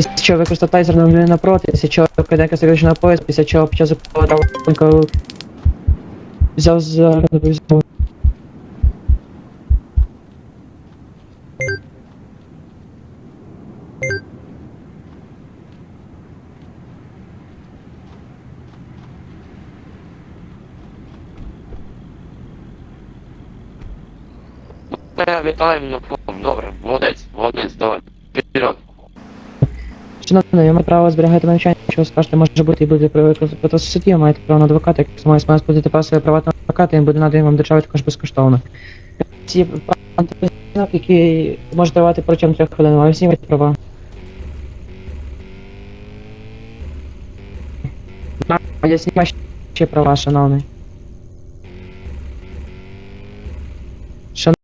Після чого використав тайзер на людину напроти, після чого кайданка закричив на пояс, після чого під час подав взяв за взяв. Е, Вітаємо. Добре, молодець, молодець, давай. Шановні, ви маєте право зберігати мовчання, що ви скажете, може бути і буде проти суді, ви маєте право на адвоката, якщо має смс платити право своє приватного адвоката, він буде наданий вам держави також безкоштовно. Ці антипозитивок, які може тривати протягом трьох хвилин, але всі мають права. Я снімаю ще права, шановний.